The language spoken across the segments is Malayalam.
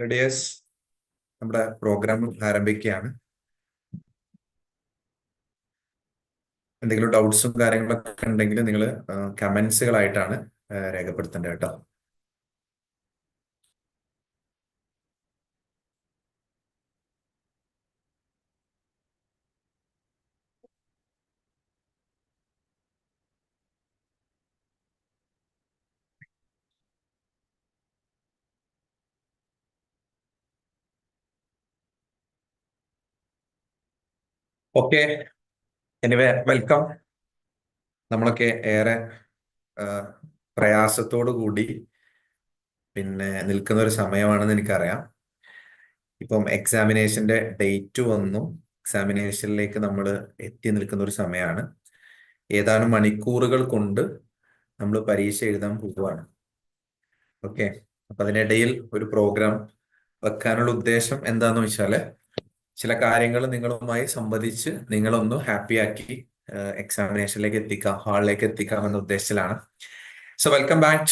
റെഡിയേഴ്സ് നമ്മുടെ പ്രോഗ്രാം ആരംഭിക്കുകയാണ്. എന്തെങ്കിലും ഡൗട്ട്സും കാര്യങ്ങളൊക്കെ ഉണ്ടെങ്കിൽ നിങ്ങൾ കമൻസുകളായിട്ടാണ് രേഖപ്പെടുത്തേണ്ടത് കേട്ടോ. ഓക്കെ എനിവേ വെൽക്കം നമ്മളൊക്കെ ഏറെ പ്രയാസത്തോടു കൂടി പിന്നെ നിൽക്കുന്ന ഒരു സമയമാണെന്ന് എനിക്കറിയാം. ഇപ്പം എക്സാമിനേഷന്റെ ഡേറ്റ് വന്നു. എക്സാമിനേഷനിലേക്ക് നമ്മൾ എത്തി നിൽക്കുന്ന ഒരു സമയമാണ്. ഏതാനും മണിക്കൂറുകൾ കൊണ്ട് നമ്മൾ പരീക്ഷ എഴുതാൻ പോവുകയാണ് ഓക്കെ അപ്പൊ അതിനിടയിൽ ഒരു പ്രോഗ്രാം വെക്കാനുള്ള ഉദ്ദേശം എന്താന്ന് വെച്ചാൽ ചില കാര്യങ്ങൾ നിങ്ങളുമായി സംവദിച്ച് നിങ്ങളൊന്ന് ഹാപ്പിയാക്കി എക്സാമിനേഷനിലേക്ക് എത്തിക്കാം ഹാളിലേക്ക് എത്തിക്കാം എന്ന ഉദ്ദേശത്തിലാണ്. So welcome back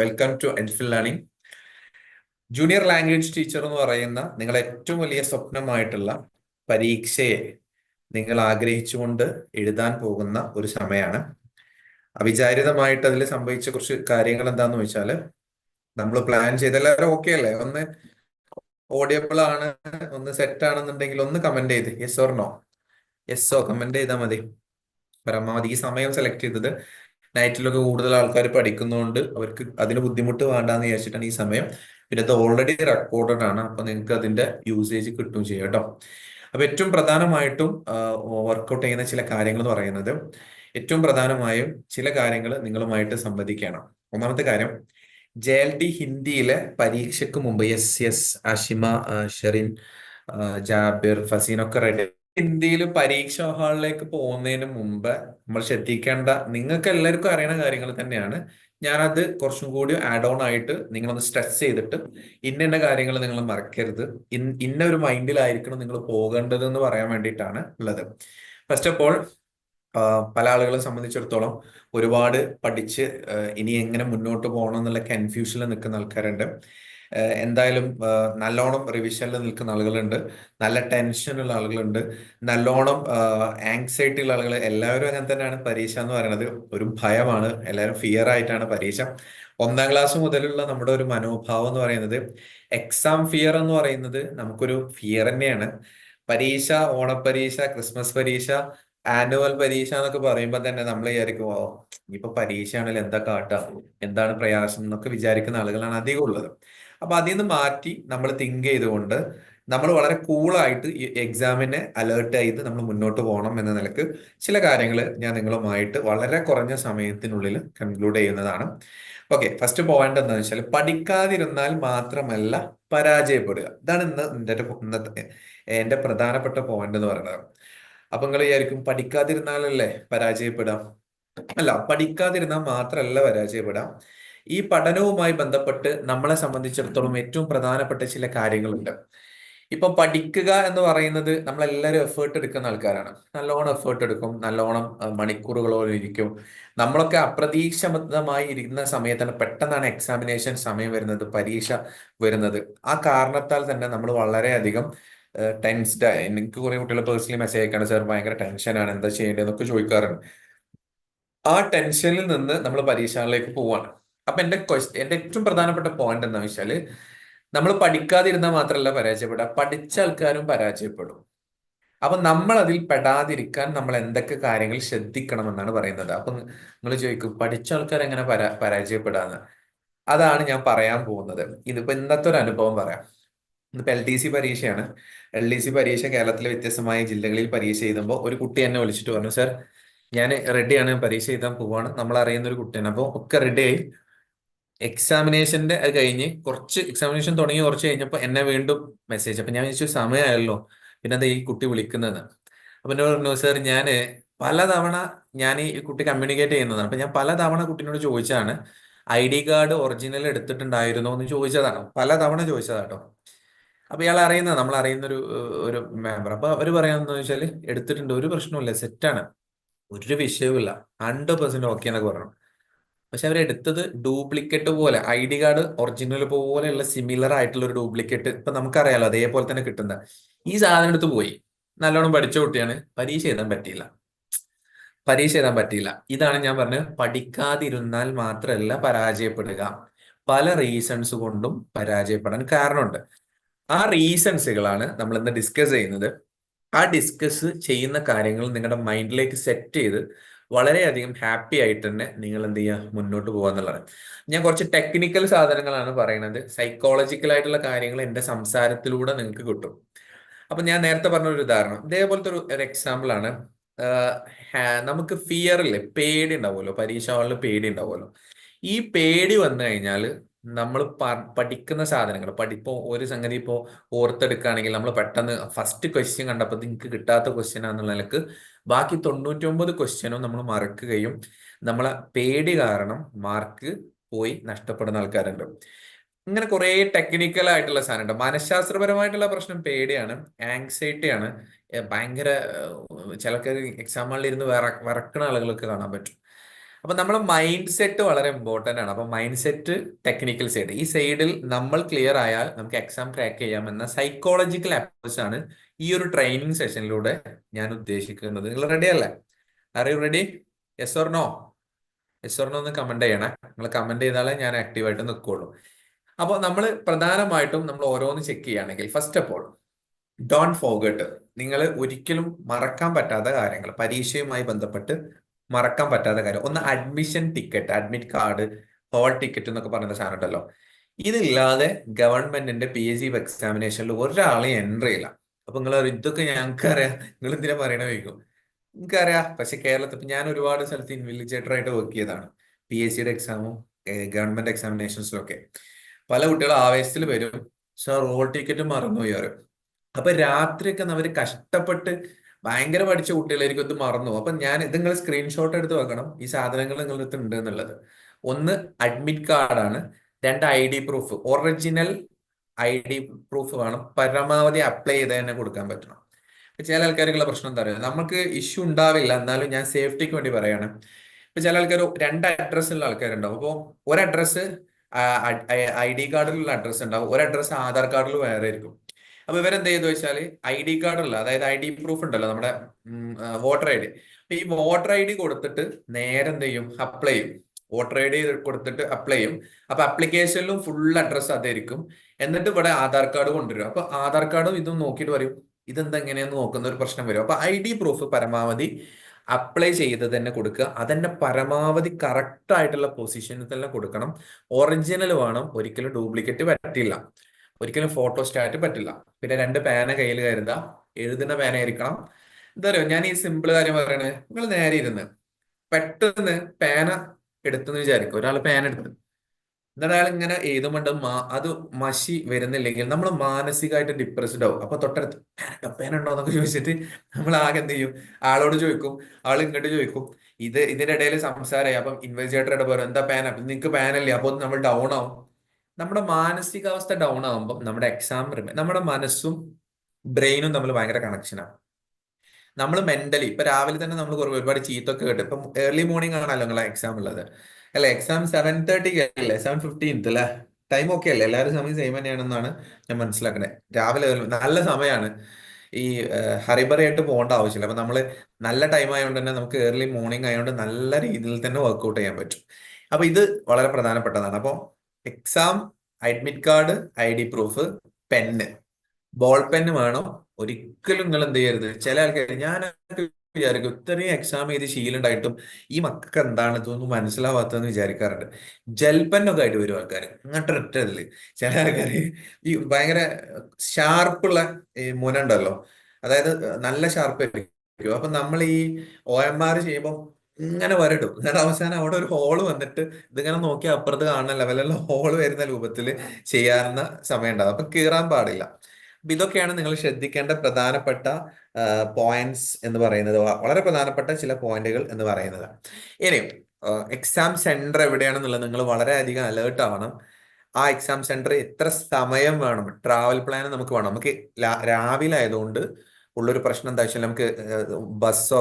welcome to എൻഫിൽ learning junior language teacher എന്ന് പറയുന്ന നിങ്ങളെ ഏറ്റവും വലിയ സ്വപ്നമായിട്ടുള്ള പരീക്ഷയെ നിങ്ങൾ ആഗ്രഹിച്ചുകൊണ്ട് എഴുതാൻ പോകുന്ന ഒരു സമയമാണ്. അവിചാരിതമായിട്ട് അതിൽ സംഭവിച്ച കുറച്ച് കാര്യങ്ങൾ എന്താന്ന് വെച്ചാൽ നമ്മൾ പ്ലാൻ ചെയ്ത എല്ലാവരും ഓക്കെ അല്ലേ? ഒന്ന് ഓഡിയബിൾ ആണ് ഒന്ന് സെറ്റ് ആണെന്നുണ്ടെങ്കിൽ ഒന്ന് കമന്റ് ചെയ്ത് യെസ് ഓർ നോ യെസ്സോ കമന്റ് ചെയ്താൽ മതി. പരമാവധി ഈ സമയം സെലക്ട് ചെയ്തത്. നൈറ്റിലൊക്കെ കൂടുതൽ ആൾക്കാർ പഠിക്കുന്നതുകൊണ്ട് അവർക്ക് അതിന് ബുദ്ധിമുട്ട് വേണ്ടാന്ന് വിചാരിച്ചിട്ടാണ് ഈ സമയം. പിന്നെ അത് ഓൾറെഡി റെക്കോർഡഡ് ആണ് അപ്പൊ നിങ്ങൾക്ക് അതിന്റെ യൂസേജ് കിട്ടും ചെയ്യും കേട്ടോ. അപ്പൊ ഏറ്റവും പ്രധാനമായിട്ടും വർക്കൗട്ട് ചെയ്യുന്ന ചില കാര്യങ്ങൾ എന്ന് പറയുന്നത് ഏറ്റവും പ്രധാനമായും ചില കാര്യങ്ങൾ നിങ്ങളുമായിട്ട് സംവദിക്കണം. ഒന്നാമത്തെ കാര്യം ജെ എൽ ടി ഹിന്ദിയിലെ പരീക്ഷയ്ക്ക് മുമ്പ് എസ് എസ് അഷിമ ഷെറിൻ ജാബിർ ഫസീൻ ഒക്കെ റെഡി ഹിന്ദിയിൽ പരീക്ഷാ ഹാളിലേക്ക് പോകുന്നതിന് മുമ്പ് നമ്മൾ ശ്രദ്ധിക്കേണ്ട നിങ്ങൾക്ക് എല്ലാവർക്കും അറിയുന്ന കാര്യങ്ങൾ തന്നെയാണ്. ഞാനത് കുറച്ചും കൂടി ആഡ് ഓൺ ആയിട്ട് നിങ്ങളൊന്ന് സ്ട്രെസ് ചെയ്തിട്ട് ഇന്ന ഇന്ന കാര്യങ്ങൾ നിങ്ങൾ മറക്കരുത്. ഇന്ന ഒരു മൈൻഡിലായിരിക്കണം നിങ്ങൾ പോകേണ്ടത് എന്ന് പറയാൻ വേണ്ടിയിട്ടാണ് ഉള്ളത്. ഫസ്റ്റ് ഓഫ് ഓൾ പല ആളുകളെ സംബന്ധിച്ചിടത്തോളം ഒരുപാട് പഠിച്ച് ഇനി എങ്ങനെ മുന്നോട്ട് പോകണം എന്നുള്ള കൺഫ്യൂഷനിൽ നിൽക്കുന്ന ആൾക്കാരുണ്ട്. എന്തായാലും നല്ലോണം റിവിഷനിൽ നിൽക്കുന്ന ആളുകളുണ്ട്. നല്ല ടെൻഷനുള്ള ആളുകളുണ്ട്. നല്ലോണം ആങ്സൈറ്റി ഉള്ള ആളുകൾ എല്ലാവരും അങ്ങനെ തന്നെയാണ് പരീക്ഷ എന്ന് പറയുന്നത്. ഒരു ഭയമാണ്. എല്ലാവരും ഫിയർ ആയിട്ടാണ് പരീക്ഷ. ഒന്നാം ക്ലാസ് മുതലുള്ള നമ്മുടെ ഒരു മനോഭാവം എന്ന് പറയുന്നത് എക്സാം ഫിയർ എന്ന് പറയുന്നത് നമുക്കൊരു ഫിയർ തന്നെയാണ്. പരീക്ഷ ഓണപ്പരീക്ഷ ക്രിസ്മസ് പരീക്ഷ ആനുവൽ പരീക്ഷ എന്നൊക്കെ പറയുമ്പോൾ തന്നെ നമ്മൾ വിചാരിക്കും ഓ ഇപ്പൊ പരീക്ഷയാണെങ്കിൽ എന്താ കാട്ടുക എന്താണ് പ്രയാസം? എന്നൊക്കെ വിചാരിക്കുന്ന ആളുകളാണ് അധികം ഉള്ളത്. അപ്പൊ അതിൽ നിന്ന് മാറ്റി നമ്മൾ തിങ്ക് ചെയ്തുകൊണ്ട് നമ്മൾ വളരെ കൂളായിട്ട് ഈ എക്സാമിനെ അലേർട്ട് ചെയ്ത് നമ്മൾ മുന്നോട്ട് പോകണം എന്ന നിലയ്ക്ക് ചില കാര്യങ്ങൾ ഞാൻ നിങ്ങളുമായിട്ട് വളരെ കുറഞ്ഞ സമയത്തിനുള്ളിൽ കൺക്ലൂഡ് ചെയ്യുന്നതാണ്. ഓക്കെ ഫസ്റ്റ് പോയിന്റ് എന്താണെന്ന് വെച്ചാൽ പഠിക്കാതിരുന്നാൽ മാത്രമല്ല പരാജയപ്പെടുക. ഇതാണ് ഇന്ന് എന്റെ ഇന്നത്തെ എന്റെ പ്രധാനപ്പെട്ട പോയിന്റ് എന്ന് പറയുന്നത്. അപ്പൊ നിങ്ങൾ വിചാരിക്കും പഠിക്കാതിരുന്നാലല്ലേ പരാജയപ്പെടാം. അല്ല പഠിക്കാതിരുന്നാൽ മാത്രമല്ല പരാജയപ്പെടാം. ഈ പഠനവുമായി ബന്ധപ്പെട്ട് നമ്മളെ സംബന്ധിച്ചിടത്തോളം ഏറ്റവും പ്രധാനപ്പെട്ട ചില കാര്യങ്ങളുണ്ട്. ഇപ്പൊ പഠിക്കുക എന്ന് പറയുന്നത് നമ്മളെല്ലാവരും എഫേർട്ട് എടുക്കുന്ന ആൾക്കാരാണ്. നല്ലോണം എഫേർട്ട് എടുക്കും നല്ലോണം മണിക്കൂറുകളോളം ഇരിക്കും. നമ്മളൊക്കെ അപ്രതീക്ഷിതമായി ഇരിക്കുന്ന സമയത്താണ് പെട്ടെന്നാണ് എക്സാമിനേഷൻ സമയം വരുന്നത് പരീക്ഷ വരുന്നത്. ആ കാരണത്താൽ തന്നെ നമ്മൾ വളരെയധികം ടെൻസ്ഡ് എനിക്ക് കുറെ കുട്ടികൾ പേഴ്സണലി മെസ്സേജ് അയക്കാണ് സാർ ഭയങ്കര ടെൻഷനാണ് എന്താ ചെയ്യേണ്ടതെന്നൊക്കെ ചോദിക്കാറുണ്ട്. ആ ടെൻഷനിൽ നിന്ന് നമ്മൾ പരീക്ഷകളിലേക്ക് പോവാണ്. അപ്പൊ എന്റെ ക്വസ്റ്റ് എന്റെ ഏറ്റവും പ്രധാനപ്പെട്ട പോയിന്റ് എന്താ വെച്ചാൽ നമ്മൾ പഠിക്കാതിരുന്നാൽ മാത്രമല്ല പരാജയപ്പെടുക പഠിച്ച ആൾക്കാരും പരാജയപ്പെടും. അപ്പൊ നമ്മൾ അതിൽ പെടാതിരിക്കാൻ നമ്മൾ എന്തൊക്കെ കാര്യങ്ങൾ ശ്രദ്ധിക്കണം എന്നാണ് പറയുന്നത്. അപ്പൊ നിങ്ങൾ ചോദിക്കും പഠിച്ച ആൾക്കാർ എങ്ങനെ പരാ പരാജയപ്പെടാന്ന്? അതാണ് ഞാൻ പറയാൻ പോകുന്നത്. ഇതിപ്പോ ഇന്നത്തെ ഒരു അനുഭവം പറയാം. ഇന്നിപ്പോ എൽ ഡി സി പരീക്ഷയാണ്. എൽ ഡി സി പരീക്ഷ കേരളത്തിലെ വ്യത്യസ്തമായ ജില്ലകളിൽ പരീക്ഷ എഴുതുമ്പോൾ ഒരു കുട്ടി എന്നെ വിളിച്ചിട്ട് പറഞ്ഞു സാർ ഞാൻ റെഡിയാണ് പരീക്ഷ എഴുതാൻ പോവാണ്. നമ്മൾ അറിയുന്ന ഒരു കുട്ടിയാണ്. അപ്പോൾ ഒക്കെ റെഡിയായി എക്സാമിനേഷന്റെ അത് കഴിഞ്ഞ് കുറച്ച് എക്സാമിനേഷൻ തുടങ്ങി കുറച്ച് കഴിഞ്ഞപ്പോൾ എന്നെ വീണ്ടും മെസ്സേജ് അപ്പൊ ഞാൻ വിളിച്ചു സമയമായല്ലോ പിന്നെ അത് ഈ കുട്ടി വിളിക്കുന്നത്. അപ്പൊ എന്നോട് പറഞ്ഞു സാർ ഞാൻ പലതവണ ഞാൻ ഈ കുട്ടി കമ്മ്യൂണിക്കേറ്റ് ചെയ്യുന്നതാണ്. അപ്പൊ ഞാൻ പലതവണ കുട്ടിനോട് ചോദിച്ചാണ് ഐ ഡി കാർഡ് ഒറിജിനൽ എടുത്തിട്ടുണ്ടായിരുന്നോ? എന്ന് ചോദിച്ചതാണ്. പലതവണ ചോദിച്ചതാട്ടോ. അപ്പൊ ഇയാൾ അറിയുന്ന നമ്മൾ അറിയുന്ന ഒരു ഒരു മെമ്പർ അപ്പൊ അവർ പറയാന്ന് വെച്ചാൽ എടുത്തിട്ടുണ്ട് ഒരു പ്രശ്നമില്ല സെറ്റാണ് ഒരു വിഷയവുമില്ല. ഹൺഡ്രഡ് പെർസെന്റ് ഓക്കെ എന്നൊക്കെ പറഞ്ഞു പക്ഷെ അവരെടുത്തത് ഡ്യൂപ്ലിക്കേറ്റ് പോലെ ഐ ഡി കാർഡ് ഒറിജിനൽ പോലെയുള്ള സിമിലർ ആയിട്ടുള്ള ഒരു ഡ്യൂപ്ലിക്കേറ്റ് ഇപ്പൊ നമുക്കറിയാലോ അതേപോലെ തന്നെ കിട്ടുന്ന ഈ സാധനം എടുത്ത് പോയി. നല്ലോണം പഠിച്ച കുട്ടിയാണ്. പരീക്ഷ എഴുതാൻ പറ്റിയില്ല. പരീക്ഷ എഴുതാൻ പറ്റിയില്ല. ഇതാണ് ഞാൻ പറഞ്ഞത്. പഠിക്കാതിരുന്നാൽ മാത്രമല്ല പരാജയപ്പെടുക. പല റീസൺസ് കൊണ്ടും പരാജയപ്പെടാൻ കാരണമുണ്ട്. ആ റീസൺസുകളാണ് നമ്മൾ ഇന്ന് ഡിസ്കസ് ചെയ്യുന്നത്. ആ ഡിസ്കസ് ചെയ്യുന്ന കാര്യങ്ങൾ നിങ്ങളുടെ മൈൻഡിലേക്ക് സെറ്റ് ചെയ്ത് വളരെയധികം ഹാപ്പി ആയിട്ട് തന്നെ നിങ്ങൾ എന്ത് ചെയ്യുക? മുന്നോട്ട് പോകുക എന്നുള്ളതാണ്. ഞാൻ കുറച്ച് ടെക്നിക്കൽ സാധനങ്ങളാണ് പറയുന്നത് സൈക്കോളജിക്കൽ ആയിട്ടുള്ള കാര്യങ്ങൾ എന്റെ സംസാരത്തിലൂടെ നിങ്ങൾക്ക് കിട്ടും. അപ്പം ഞാൻ നേരത്തെ പറഞ്ഞ ഒരു ഉദാഹരണം. ഇതേപോലത്തെ ഒരു ആണ്. നമുക്ക് ഫിയർ ഇല്ലേ? പേടി ഉണ്ടാവുമല്ലോ. പരീക്ഷ ഹാളിൽ പേടി ഉണ്ടാവുമല്ലോ. ഈ പേടി വന്നു കഴിഞ്ഞാൽ നമ്മൾ പഠിക്കുന്ന സാധനങ്ങൾ പഠിപ്പോ ഒരു സംഗതി ഇപ്പോ ഓർത്തെടുക്കുകയാണെങ്കിൽ നമ്മൾ പെട്ടെന്ന് ഫസ്റ്റ് ക്വസ്റ്റ്യൻ കണ്ടപ്പോൾ നിങ്ങൾക്ക് കിട്ടാത്ത ക്വസ്റ്റ്യൻ ആണെന്നുള്ള നിലയ്ക്ക് ബാക്കി തൊണ്ണൂറ്റി ഒമ്പത് ക്വസ്റ്റ്യനും നമ്മൾ മറക്കുകയും നമ്മളെ പേടി കാരണം മാർക്ക് പോയി നഷ്ടപ്പെടുന്ന ആൾക്കാരുണ്ട്. ഇങ്ങനെ കുറെ ടെക്നിക്കൽ ആയിട്ടുള്ള സാധനമുണ്ട് മനഃശാസ്ത്രപരമായിട്ടുള്ള പ്രശ്നം പേടിയാണ് ആങ്സൈറ്റിയാണ് ഭയങ്കര ചിലക്കാർ എക്സാമുകളിൽ ഇരുന്ന് വിറ വിറക്കുന്ന ആളുകൾക്ക് കാണാൻ പറ്റും. അപ്പൊ നമ്മളെ മൈൻഡ് സെറ്റ് വളരെ ഇമ്പോർട്ടന്റ് ആണ്. അപ്പൊ മൈൻഡ് സെറ്റ് ടെക്നിക്കൽ സൈഡ് ഈ സൈഡിൽ നമ്മൾ ക്ലിയർ ആയാൽ നമുക്ക് എക്സാം ക്രാക്ക് ചെയ്യാമെന്ന സൈക്കോളജിക്കൽ അപ്രോച്ച് ആണ് ഈ ഒരു ട്രെയിനിങ് സെഷനിലൂടെ ഞാൻ ഉദ്ദേശിക്കുന്നത്. നിങ്ങൾ റെഡി അല്ലേ? Are you ready yes or no yes or no ഒന്ന് കമന്റ് ചെയ്യണേ. നിങ്ങൾ കമന്റ് ചെയ്താലേ ഞാൻ ആക്റ്റീവായിട്ട് നിൽക്കുള്ളൂ അപ്പോൾ നമ്മൾ പ്രധാനമായിട്ടും നമ്മൾ ഓരോന്ന് ചെക്ക് ചെയ്യുകയാണെങ്കിൽ first of all don't forget നിങ്ങൾ ഒരിക്കലും മറക്കാൻ പറ്റാത്ത കാര്യങ്ങൾ പരീക്ഷയുമായി ബന്ധപ്പെട്ട് മറക്കാൻ പറ്റാത്ത കാര്യം. ഒന്ന് admission ticket admit card hall ticket എന്നൊക്കെ പറയുന്ന സാധനം ഉണ്ടല്ലോ. ഇതില്ലാതെ ഗവൺമെന്റിന്റെ പി എസ് സി എക്സാമിനേഷനിൽ ഒരാളെയും എൻട്രി ഇല്ല അപ്പൊ നിങ്ങൾ ഇതൊക്കെ ഞങ്ങൾക്ക് അറിയാം. നിങ്ങൾ എന്തിനാ പറയണ വയ്ക്കും അറിയാം. പക്ഷെ കേരളത്തിൽ ഞാൻ ഒരുപാട് സ്ഥലത്ത് ഇൻവിലിജേറ്റർ ആയിട്ട് വർക്ക് ചെയ്തതാണ് പി എസ് സിയുടെ എക്സാമും ഗവൺമെന്റ് എക്സാമിനേഷൻസിലൊക്കെ പല കുട്ടികളും ആവേശത്തിൽ വരും. സാർ റോൾ ടിക്കറ്റ് മറന്നുപോയി അവർ അപ്പൊ രാത്രിയൊക്കെ അവർ കഷ്ടപ്പെട്ട് ഭയങ്കര പഠിച്ച കുട്ടികളായിരിക്കും ഇത് മറന്നു അപ്പൊ ഞാൻ ഇത് നിങ്ങൾ സ്ക്രീൻഷോട്ട് എടുത്ത് വെക്കണം ഈ സാധനങ്ങൾ നിങ്ങളുടെ അടുത്ത് ഉണ്ട് എന്നുള്ളത് ഒന്ന് അഡ്മിറ്റ് കാർഡാണ് രണ്ട് I D proof original I D proof വേണം പരമാവധി അപ്ലൈ ചെയ്ത് തന്നെ കൊടുക്കാൻ പറ്റണം ചില ആൾക്കാർക്കുള്ള പ്രശ്നം എന്താ പറയുക നമുക്ക് ഇഷ്യൂ ഉണ്ടാവില്ല എന്നാലും ഞാൻ സേഫ്റ്റിക്ക് വേണ്ടി പറയാണ് ഇപ്പൊ ചില ആൾക്കാർ രണ്ട് അഡ്രസ് ഉള്ള ആൾക്കാരുണ്ടാവും അപ്പോൾ ഒരു അഡ്രസ് ഐ ഡി കാർഡിലുള്ള അഡ്രസ് ഉണ്ടാവും ഒരു അഡ്രസ് ആധാർ കാർഡിൽ വേറെ ആയിരിക്കും അപ്പൊ ഇവരെന്ത് ചെയ്തു വെച്ചാൽ ഐ ഡി കാർഡുള്ള അതായത് ഐ ഡി പ്രൂഫ് ഉണ്ടല്ലോ നമ്മുടെ വോട്ടർ ഐ ഡി. അപ്പൊ ഈ വോട്ടർ ഐ ഡി കൊടുത്തിട്ട് നേരെ എന്ത് ചെയ്യും? അപ്ലൈ ചെയ്യും. വോട്ടർ ഐ ഡി കൊടുത്തിട്ട് അപ്ലൈ ചെയ്യും. അപ്പൊ അപ്ലിക്കേഷനിലും ഫുൾ അഡ്രസ്സ് അതായിരിക്കും എന്നിട്ട് ഇവിടെ ആധാർ കാർഡ് കൊണ്ടുവരും. അപ്പൊ ആധാർ കാർഡും ഇതും നോക്കിയിട്ട് പറയും ഇതെന്തെങ്ങനെയെന്ന് നോക്കുന്ന ഒരു പ്രശ്നം വരും. അപ്പൊ ഐ ഡി പ്രൂഫ് പരമാവധി അപ്ലൈ ചെയ്ത് തന്നെ കൊടുക്കുക. അതന്നെ പരമാവധി കറക്റ്റ് ആയിട്ടുള്ള പൊസിഷനിൽ തന്നെ കൊടുക്കണം. ഒറിജിനൽ വേണം. ഒരിക്കലും ഡ്യൂപ്ലിക്കേറ്റ് പറ്റില്ല. ഒരിക്കലും ഫോട്ടോ സ്റ്റാറ്റ് പറ്റില്ല. പിന്നെ രണ്ട് പേന കയ്യിൽ കരുതാ. എഴുതുന്ന പേന ആയിരിക്കണം. എന്താ ഞാൻ ഈ സിമ്പിൾ കാര്യം പറയണേ നിങ്ങൾ നേരെ ഇരുന്ന് പെട്ടെന്ന് പേന എടുത്തെന്ന് വിചാരിക്കും. ഒരാൾ പേന എടുത്ത്. എന്നിട്ട് അയാൾ ഇങ്ങനെ എഴുതുമ്പോണ്ട് മാ- അത് മഷി വരുന്നില്ലെങ്കിൽ നമ്മൾ മാനസികമായിട്ട് ഡിപ്രസ്ഡ് ആവും. അപ്പൊ തൊട്ടടുത്ത് പേനുണ്ടോ പേനുണ്ടോ എന്നൊക്കെ ചോദിച്ചിട്ട് നമ്മൾ ആകെ എന്ത് ചെയ്യും? ആളോട് ചോദിക്കും. ആൾ ഇങ്ങോട്ട് ചോദിക്കും. ഇത് ഇതിന്റെ ഇടയിൽ സംസാരമായി അപ്പം ഇൻവെസ്റ്റേറ്റർ ഇടപെടും എന്താ പേന? നിങ്ങൾക്ക് പേനല്ലേ? അപ്പൊ നമ്മൾ ഡൗൺ ആവും. നമ്മുടെ മാനസികാവസ്ഥ ഡൗൺ ആകുമ്പോൾ നമ്മുടെ എക്സാം നമ്മുടെ മനസ്സും ബ്രെയിനും തമ്മിൽ ഭയങ്കര കണക്ഷനാണ് നമ്മൾ മെന്റലി ഇപ്പൊ രാവിലെ തന്നെ നമ്മൾ കുറേ ഒരുപാട് ചീത്തൊക്കെ കേട്ടു ഇപ്പം ഏർലി മോർണിംഗ് ആണല്ലോ നിങ്ങളെ എക്സാം ഉള്ളത്. അല്ലെ? എക്സാം സെവൻ തേർട്ടിക്ക് അല്ലേ? സെവൻ ഫിഫ്റ്റീൻത്ത് അല്ലേ ടൈം ഒക്കെ അല്ലേ? എല്ലാവരും സമയം സെയിം തന്നെയാണെന്നാണ് ഞാൻ മനസ്സിലാക്കുന്നത് രാവിലെ നല്ല സമയമാണ് ഈ ഹറിബറിയായിട്ട് പോകേണ്ട ആവശ്യമില്ല. അപ്പൊ നമ്മൾ നല്ല ടൈം ആയതുകൊണ്ട് തന്നെ നമുക്ക് ഏർലി മോർണിംഗ് ആയതുകൊണ്ട് നല്ല രീതിയിൽ തന്നെ വർക്ക്ഔട്ട് ചെയ്യാൻ പറ്റും. അപ്പൊ ഇത് വളരെ പ്രധാനപ്പെട്ടതാണ്. അപ്പോൾ exam admit card I D proof pen ball pen വേണോ? ഒരിക്കലും നിങ്ങൾ എന്ത് ചെയ്യരുത്. ചില ആൾക്കാർ ഞാൻ വിചാരിക്കും ഇത്രയും എക്സാം ചെയ്ത് ശീലുണ്ടായിട്ടും ഈ മക്കൾക്ക് എന്താണ് ഇതൊന്നും മനസ്സിലാവാത്തതെന്ന് വിചാരിക്കാറുണ്ട്. ജെൽ പെന്നൊക്കെ ആയിട്ട് വരും ആൾക്കാർ അങ്ങോട്ട് ഒറ്റതിൽ ചില ആൾക്കാർ ഈ ഭയങ്കര ഷാർപ്പുള്ള മുന ഉണ്ടല്ലോ. അതായത് നല്ല ഷാർപ്പ് ആയിരിക്കും. അപ്പൊ നമ്മൾ ഈ ഒ എം ആർ ചെയ്യുമ്പോൾ ഇങ്ങനെ വരട്ടും എന്നിട്ട് അവസാനം അവിടെ ഒരു ഹോൾ വന്നിട്ട് ഇതിങ്ങനെ നോക്കി അപ്പുറത്ത് കാണുന്ന ലെവലുള്ള ഹോൾ വരുന്ന രൂപത്തിൽ ചെയ്യാവുന്ന സമയം ഉണ്ടാകും അപ്പൊ കീറാൻ പാടില്ല. അപ്പൊ ഇതൊക്കെയാണ് നിങ്ങൾ ശ്രദ്ധിക്കേണ്ട പ്രധാനപ്പെട്ട പോയിന്റ്സ് എന്ന് പറയുന്നത്. വളരെ പ്രധാനപ്പെട്ട ചില പോയിന്റുകൾ എന്ന് പറയുന്നത്. ഇനി എക്സാം സെന്റർ എവിടെയാണെന്നുള്ളത് നിങ്ങൾ വളരെയധികം അലേർട്ട് ആവണം. ആ എക്സാം സെന്റർ എത്ര സമയം വേണം? ട്രാവൽ പ്ലാൻ നമുക്ക് വേണം. നമുക്ക് രാവിലെ ആയതുകൊണ്ട് ഉള്ളൊരു പ്രശ്നം എന്താ വെച്ചാൽ നമുക്ക് ബസ്സോ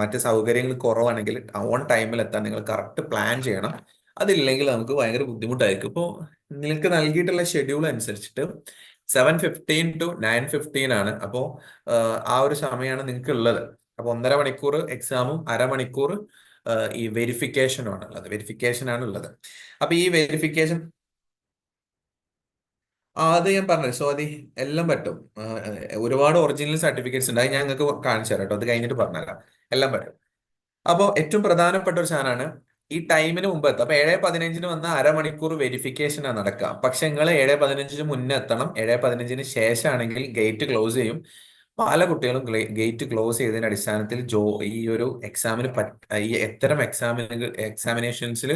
മറ്റ് സൗകര്യങ്ങൾ കുറവാണെങ്കിൽ ഓൺ ടൈമിൽ എത്താൻ നിങ്ങൾ കറക്റ്റ് പ്ലാൻ ചെയ്യണം. അതില്ലെങ്കിൽ നമുക്ക് ഭയങ്കര ബുദ്ധിമുട്ടായിരിക്കും. ഇപ്പോൾ നിങ്ങൾക്ക് നൽകിയിട്ടുള്ള ഷെഡ്യൂൾ അനുസരിച്ചിട്ട് seven fifteen to nine fifteen ആണ്. അപ്പോൾ ആ ഒരു സമയമാണ് നിങ്ങൾക്ക് ഉള്ളത് അപ്പോൾ ഒന്നര മണിക്കൂർ എക്സാമും അരമണിക്കൂർ ഈ വെരിഫിക്കേഷനും ആണ് വെരിഫിക്കേഷൻ ആണ് ഉള്ളത് അപ്പൊ ഈ വെരിഫിക്കേഷൻ അത് ഞാൻ പറഞ്ഞു സ്വാതി എല്ലാം പറ്റും. ഒരുപാട് ഒറിജിനൽ സർട്ടിഫിക്കറ്റ്സ് ഉണ്ട്. അത് ഞാൻ നിങ്ങൾക്ക് കാണിച്ചു തരാം കേട്ടോ അത് കഴിഞ്ഞിട്ട് പറഞ്ഞുതരാം. എല്ലാം പറ്റും. അപ്പോൾ ഏറ്റവും പ്രധാനപ്പെട്ട ഒരു സാധനമാണ് ഈ ടൈമിന് മുമ്പ് എത്താം. അപ്പൊ ഏഴ് പതിനഞ്ചിന് വന്ന അരമണിക്കൂർ വെരിഫിക്കേഷൻ ആണ് നടക്കുക. പക്ഷെ നിങ്ങൾ ഏഴ് പതിനഞ്ചിന് മുന്നേ എത്തണം. ഏഴ് പതിനഞ്ചിന് ശേഷമാണെങ്കിൽ ഗേറ്റ് ക്ലോസ് ചെയ്യും. പല കുട്ടികളും ഗേറ്റ് ക്ലോസ് ചെയ്തതിന്റെ അടിസ്ഥാനത്തിൽ ജോ ഈ ഒരു എക്സാമിന് ഈ എത്തരം എക്സാമിന് എക്സാമിനേഷൻസിൽ